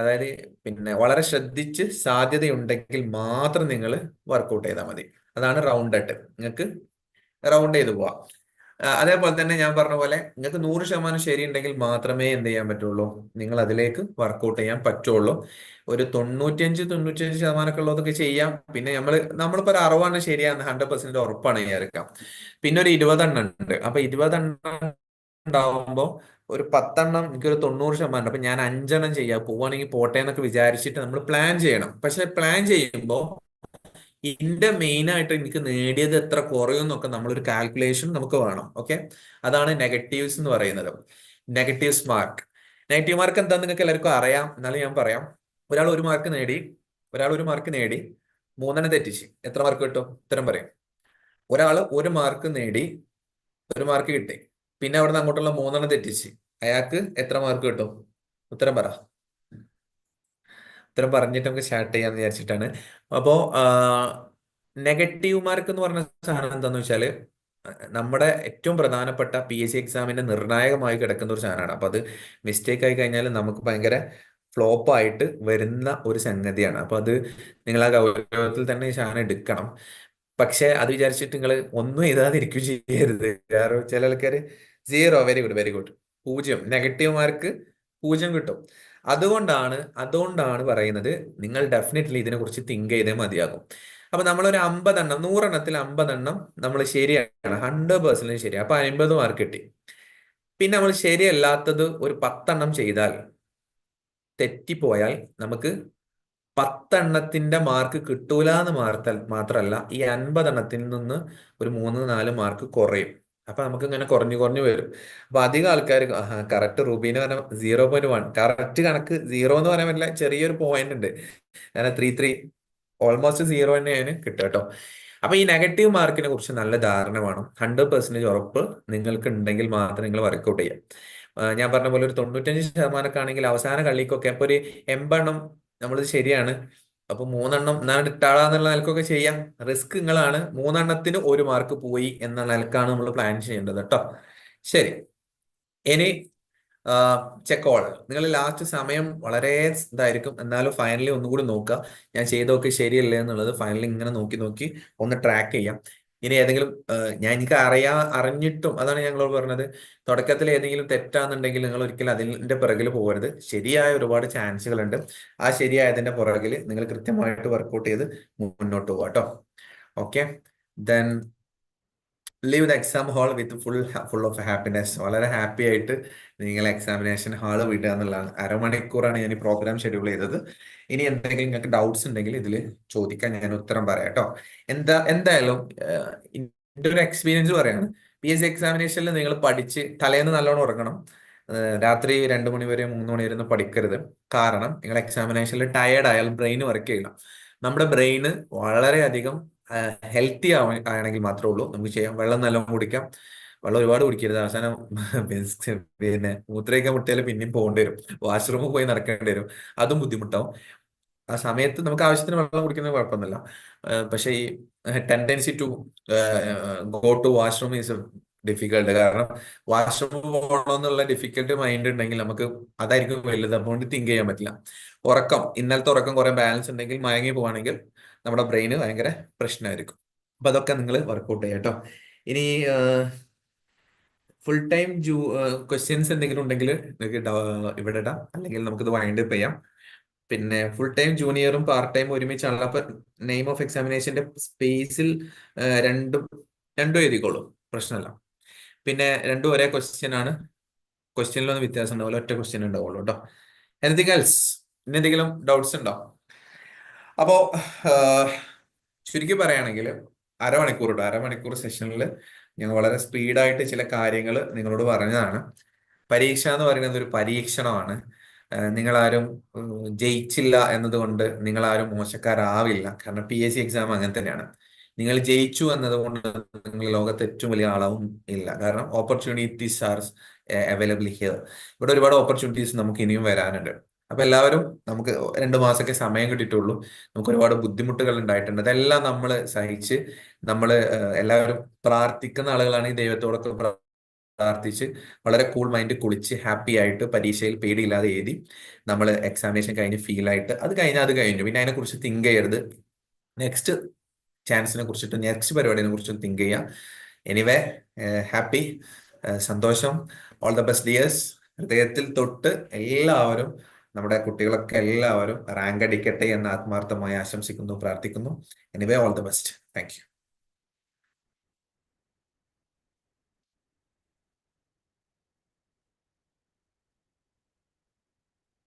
അതായത് പിന്നെ വളരെ ശ്രദ്ധിച്ച് സാധ്യതയുണ്ടെങ്കിൽ മാത്രം നിങ്ങൾ വർക്കൗട്ട് ചെയ്താൽ മതി. അതാണ് റൗണ്ട് ആയിട്ട് നിങ്ങൾക്ക് റൗണ്ട് ചെയ്ത് പോവാം. അതേപോലെ തന്നെ ഞാൻ പറഞ്ഞ പോലെ നിങ്ങൾക്ക് നൂറ് ശതമാനം ശരിയുണ്ടെങ്കിൽ മാത്രമേ എന്ത് ചെയ്യാൻ പറ്റുള്ളൂ? നിങ്ങൾ അതിലേക്ക് വർക്കൗട്ട് ചെയ്യാൻ പറ്റുള്ളൂ. ഒരു തൊണ്ണൂറ്റിയഞ്ച് തൊണ്ണൂറ്റിയഞ്ച് ശതമാനമൊക്കെ ഉള്ളതൊക്കെ ചെയ്യാം. പിന്നെ നമ്മൾ നമ്മളിപ്പോ ഒരു അറുപതെണ്ണം ശരിയാന്ന് ഹൺഡ്രഡ് പെർസെന്റ് ഉറപ്പാണ് വിചാരിക്കാം. പിന്നെ ഒരു ഇരുപതെണ്ണം ഉണ്ട്. അപ്പൊ ഇരുപതെണ്ണം ഉണ്ടാവുമ്പോൾ ഒരു പത്തെണ്ണം എനിക്കൊരു തൊണ്ണൂറ് ശതമാനം. അപ്പൊ ഞാൻ അഞ്ചെണ്ണം ചെയ്യാം. പോവാണെങ്കിൽ പോട്ടെ എന്നൊക്കെ വിചാരിച്ചിട്ട് നമ്മൾ പ്ലാൻ ചെയ്യണം. പക്ഷെ പ്ലാൻ ചെയ്യുമ്പോൾ ഇതിന്റെ മെയിൻ ആയിട്ട് എനിക്ക് നേടിയത് എത്ര കുറയുമെന്നൊക്കെ നമ്മളൊരു കാൽക്കുലേഷൻ നമുക്ക് വേണം ഓക്കെ അതാണ് നെഗറ്റീവ്സ് എന്ന് പറയുന്നത്. നെഗറ്റീവ്സ് മാർക്ക് നെഗറ്റീവ് മാർക്ക് എന്താ നിങ്ങൾക്ക് എല്ലാവർക്കും അറിയാം. എന്നാലും ഞാൻ പറയാം. ഒരാൾ ഒരു മാർക്ക് നേടി ഒരാൾ ഒരു മാർക്ക് നേടി മൂന്നെണ്ണം തെറ്റിച്ച്. എത്ര മാർക്ക് കിട്ടും? ഉത്തരം പറയും. ഒരാൾ ഒരു മാർക്ക് നേടി ഒരു മാർക്ക് കിട്ടി. പിന്നെ അവിടുന്ന് അങ്ങോട്ടുള്ള മൂന്നെണ്ണം തെറ്റിച്ച്. അയാൾക്ക് എത്ര മാർക്ക് കിട്ടും? ഉത്തരം പറ. ഉത്തരം പറഞ്ഞിട്ട് നമുക്ക് സ്റ്റാർട്ട് ചെയ്യാന്ന് വിചാരിച്ചിട്ടാണ്. അപ്പോ നെഗറ്റീവ് മാർക്ക് എന്ന് പറഞ്ഞ സാധനം എന്താന്ന് വെച്ചാൽ നമ്മുടെ ഏറ്റവും പ്രധാനപ്പെട്ട പി എസ് സി എക്സാമിന്റെ നിർണായകമായി കിടക്കുന്ന ഒരു സാധനമാണ്. അപ്പൊ അത് മിസ്റ്റേക്ക് ആയി കഴിഞ്ഞാൽ നമുക്ക് ഭയങ്കര ഫ്ലോപ്പ് ആയിട്ട് വരുന്ന ഒരു സംഗതിയാണ്. അപ്പൊ അത് നിങ്ങൾ ആ ഗൗരവത്തിൽ തന്നെ ഈ സാധനം എടുക്കണം. പക്ഷെ അത് വിചാരിച്ചിട്ട് നിങ്ങൾ ഒന്നും എഴുതാതിരിക്കും ചെയ്യരുത്. കാരണം ചില ആൾക്കാർ zero very good very good പൂജ്യം നെഗറ്റീവ് മാർക്ക് പൂജ്യം കിട്ടും. അതുകൊണ്ടാണ് അതുകൊണ്ടാണ് പറയുന്നത് നിങ്ങൾ ഡെഫിനറ്റ്ലി ഇതിനെക്കുറിച്ച് തിങ്ക് ചെയ്തേ മതിയാകും. അപ്പൊ നമ്മളൊരു അമ്പതെണ്ണം നൂറെണ്ണത്തിൽ അമ്പതെണ്ണം നമ്മൾ ശരിയാണ് ഹൺഡ്രഡ് പെർസെന്റ് ശരി അപ്പൊ അമ്പത് മാർക്ക് കിട്ടി. പിന്നെ നമ്മൾ ശരിയല്ലാത്തത് ഒരു പത്തെണ്ണം ചെയ്താൽ തെറ്റിപ്പോയാൽ നമുക്ക് പത്തെണ്ണത്തിന്റെ മാർക്ക് കിട്ടൂല എന്ന് മാത്രമല്ല ഈ അൻപതെണ്ണത്തിൽ നിന്ന് ഒരു മൂന്ന് നാല് മാർക്ക് കുറയും. അപ്പൊ നമുക്ക് ഇങ്ങനെ കുറഞ്ഞു കുറഞ്ഞു വരും. അപ്പൊ അധികം ആൾക്കാർ കറക്റ്റ് റൂബീന് പറഞ്ഞ സീറോ പോയിന്റ് വൺ കറക്റ്റ് കണക്ക് സീറോ എന്ന് പറയാൻ പറ്റില്ല ചെറിയൊരു പോയിന്റ് ഉണ്ട്. കാരണം ത്രീ ത്രീ ഓൾമോസ്റ്റ് സീറോ തന്നെയാണ് കിട്ടുക കേട്ടോ അപ്പൊ ഈ നെഗറ്റീവ് മാർക്കിനെ കുറിച്ച് നല്ല ധാരണ വേണം. ഹൺഡ്രഡ് പെർസെന്റേജ് ഉറപ്പ് നിങ്ങൾക്ക് ഉണ്ടെങ്കിൽ മാത്രം നിങ്ങൾ വർക്കൗട്ട് ചെയ്യാം. ഞാൻ പറഞ്ഞ പോലെ ഒരു തൊണ്ണൂറ്റഞ്ച് ശതമാനമൊക്കെ ആണെങ്കിൽ അവസാന കളിക്കൊക്കെ അപ്പൊ ഒരു എമ്പെണ്ണം നമ്മളിത് ശരിയാണ്. അപ്പൊ മൂന്നെണ്ണം എന്നാണ് ഇട്ടാളാന്നുള്ള നിലക്കൊക്കെ ചെയ്യാം. റിസ്ക് നിങ്ങളാണ് മൂന്നെണ്ണത്തിന് ഒരു മാർക്ക് പോയി എന്ന നിലക്കാണ് നമ്മൾ പ്ലാൻ ചെയ്യേണ്ടത് കേട്ടോ ശരി. ഇനി ചെക്ക് ഓൾ നിങ്ങൾ ലാസ്റ്റ് സമയം വളരെ ഇതായിരിക്കും. എന്നാലും ഫൈനലി ഒന്നുകൂടി നോക്കുക ഞാൻ ചെയ്തൊക്കെ ശരിയല്ലേ എന്നുള്ളത് ഫൈനലി ഇങ്ങനെ നോക്കി നോക്കി ഒന്ന് ട്രാക്ക് ചെയ്യാം. ഇനി ഏതെങ്കിലും ഞാൻ എനിക്ക് അറിയാ അറിഞ്ഞിട്ടും അതാണ് ഞങ്ങളോട് പറഞ്ഞത്. തുടക്കത്തിൽ ഏതെങ്കിലും തെറ്റാന്നുണ്ടെങ്കിൽ നിങ്ങൾ ഒരിക്കലും അതിന്റെ പിറകിൽ പോകരുത്. ശരിയായ ഒരുപാട് ചാൻസുകൾ ഉണ്ട് ആ ശരിയായതിന്റെ പുറകിൽ നിങ്ങൾ കൃത്യമായിട്ട് വർക്കൗട്ട് ചെയ്ത് മുന്നോട്ട് പോകാം കേട്ടോ. Okay then leave the exam hall with full full of happiness വളരെ ഹാപ്പി ആയിട്ട് നിങ്ങൾ എക്സാമിനേഷൻ ഹാൾ വിടുക എന്നുള്ളതാണ്. അരമണിക്കൂറാണ് ഞാൻ ഈ പ്രോഗ്രാം ഷെഡ്യൂൾ ചെയ്തത്. ഇനി എന്തെങ്കിലും നിങ്ങൾക്ക് ഡൗട്ട്സ് ഉണ്ടെങ്കിൽ ഇതിൽ ചോദിക്കാൻ ഞാൻ ഉത്തരം പറയാം കേട്ടോ. എന്താ എന്തായാലും എന്റെ ഒരു എക്സ്പീരിയൻസ് പറയാണ്. പി എസ് സി എക്സാമിനേഷനിൽ നിങ്ങൾ പഠിച്ച് തലേന്ന് നല്ലോണം ഉറങ്ങണം. രാത്രി രണ്ട് മണി വരെ മൂന്ന് മണി വരെ ഒന്നും പഠിക്കരുത്. കാരണം നിങ്ങൾ എക്സാമിനേഷനിൽ ടയേർഡ് ആയാൽ ബ്രെയിൻ വർക്ക് ചെയ്യണം. നമ്മുടെ ബ്രെയിന് വളരെയധികം ഹെൽത്തി ആണെങ്കിൽ മാത്രമേ ഉള്ളൂ. നമുക്ക് ചെയ്യാം. വെള്ളം നല്ലോണം കുടിക്കാം. വെള്ളം ഒരുപാട് കുടിക്കരുത്. അവസാനം പിന്നെ മൂത്രയൊക്കെ മുട്ടിയാൽ പിന്നെയും പോകേണ്ടി വരും. വാഷ്റൂമിൽ പോയി നടക്കേണ്ടി വരും. അതും ബുദ്ധിമുട്ടാവും. ആ സമയത്ത് നമുക്ക് ആവശ്യത്തിന് വെള്ളം കുടിക്കുന്നത് കുഴപ്പമൊന്നുമില്ല. പക്ഷേ ഈ tendency to go to washroom is difficult കാരണം വാഷ്റൂം പോകണമെന്നുള്ള ഡിഫിക്കൽട്ട് മൈൻഡ് ഉണ്ടെങ്കിൽ നമുക്ക് അതായിരിക്കും വലുത്. അതുകൊണ്ട് തിങ്ക് ചെയ്യാൻ പറ്റില്ല. ഉറക്കം ഇന്നലത്തെ ഉറക്കം കുറെ ബാലൻസ് ഉണ്ടെങ്കിൽ മയങ്ങി പോവാണെങ്കിൽ നമ്മുടെ ബ്രെയിന് ഭയങ്കര പ്രശ്നമായിരിക്കും. അപ്പൊ അതൊക്കെ നിങ്ങൾ വർക്കൗട്ട് ചെയ്യാം കേട്ടോ ഇനി ഫുൾ ടൈം ജൂ ക്വസ്റ്റ്യൻസ് എന്തെങ്കിലും ഉണ്ടെങ്കിൽ നിങ്ങൾക്ക് ഇവിടെ ഇടാം. അല്ലെങ്കിൽ നമുക്കിത് വൈൻഡ് അപ്പ് ചെയ്യാം. പിന്നെ ഫുൾ ടൈം ജൂനിയറും പാർട്ട് ടൈം ഒരുമിച്ചാണല്ലോ. അപ്പൊ നെയിം ഓഫ് എക്സാമിനേഷന്റെ സ്പേസിൽ രണ്ടും രണ്ടും എഴുതിക്കോളൂ. പ്രശ്നമല്ല. പിന്നെ രണ്ടും ഒരേ ക്വസ്റ്റ്യൻ ആണ്. ക്വസ്റ്റ്യനിലൊന്നും വ്യത്യാസം ഉണ്ടാവില്ല. ഒറ്റ ക്വസ്റ്റ്യൻ ഉണ്ടാവുള്ളൂ കേട്ടോ എനിത്തിങ് എൽസ് ഇനി എന്തെങ്കിലും ഡൗട്ട്സ് ഉണ്ടോ? അപ്പോ ചുരുക്കി പറയുകയാണെങ്കിൽ അരമണിക്കൂർ കേട്ടോ അരമണിക്കൂർ സെഷനിൽ ഞങ്ങൾ വളരെ സ്പീഡായിട്ട് ചില കാര്യങ്ങൾ നിങ്ങളോട് പറഞ്ഞതാണ്. പരീക്ഷ എന്ന് പറയുന്നത് ഒരു പരീക്ഷണമാണ്. നിങ്ങളാരും ജയിച്ചില്ല എന്നതുകൊണ്ട് നിങ്ങളാരും മോശക്കാരാവില്ല. കാരണം പി എസ് സി എക്സാം അങ്ങനെ തന്നെയാണ്. നിങ്ങൾ ജയിച്ചു എന്നതുകൊണ്ട് നിങ്ങൾ ലോകത്ത് ഏറ്റവും വലിയ ആളാവും ഇല്ല. കാരണം ഓപ്പർച്യൂണിറ്റീസ് ആർ അവൈലബിൾ ഹിയർ ഇവിടെ ഒരുപാട് ഓപ്പർച്യൂണിറ്റീസ് നമുക്ക് ഇനിയും വരാനുണ്ട്. അപ്പൊ എല്ലാവരും നമുക്ക് രണ്ട് മാസമൊക്കെ സമയം കിട്ടിയിട്ടുള്ളൂ. നമുക്ക് ഒരുപാട് ബുദ്ധിമുട്ടുകൾ ഉണ്ടായിട്ടുണ്ട്. അതെല്ലാം നമ്മൾ സഹിച്ച് നമ്മൾ എല്ലാവരും പ്രാർത്ഥിക്കുന്ന ആളുകളാണ് ഈ ദൈവത്തോടൊക്കെ പ്രാർത്ഥിച്ച് വളരെ കൂൾ മൈൻഡ് കുളിച്ച് ഹാപ്പി ആയിട്ട് പരീക്ഷയിൽ പേടിയില്ലാതെ എഴുതി നമ്മൾ എക്സാമിനേഷൻ കഴിഞ്ഞ് ഫീൽ ആയിട്ട് അത് കഴിഞ്ഞാൽ അത് കഴിഞ്ഞു. പിന്നെ അതിനെക്കുറിച്ച് തിങ്ക് ചെയ്യരുത്. നെക്സ്റ്റ് ചാൻസിനെ കുറിച്ചിട്ടും നെക്സ്റ്റ് പരിപാടിനെ കുറിച്ചും തിങ്ക് ചെയ്യാം. എനിവേ ഹാപ്പി സന്തോഷം. ഓൾ ദ ബെസ്റ്റ് ഡിയേഴ്സ് ഹൃദയത്തിൽ തൊട്ട് എല്ലാവരും നമ്മുടെ കുട്ടികളൊക്കെ എല്ലാവരും റാങ്ക് അടിക്കട്ടെ എന്ന് ആത്മാർത്ഥമായി ആശംസിക്കുന്നു പ്രാർത്ഥിക്കുന്നു. Anyway all the best thank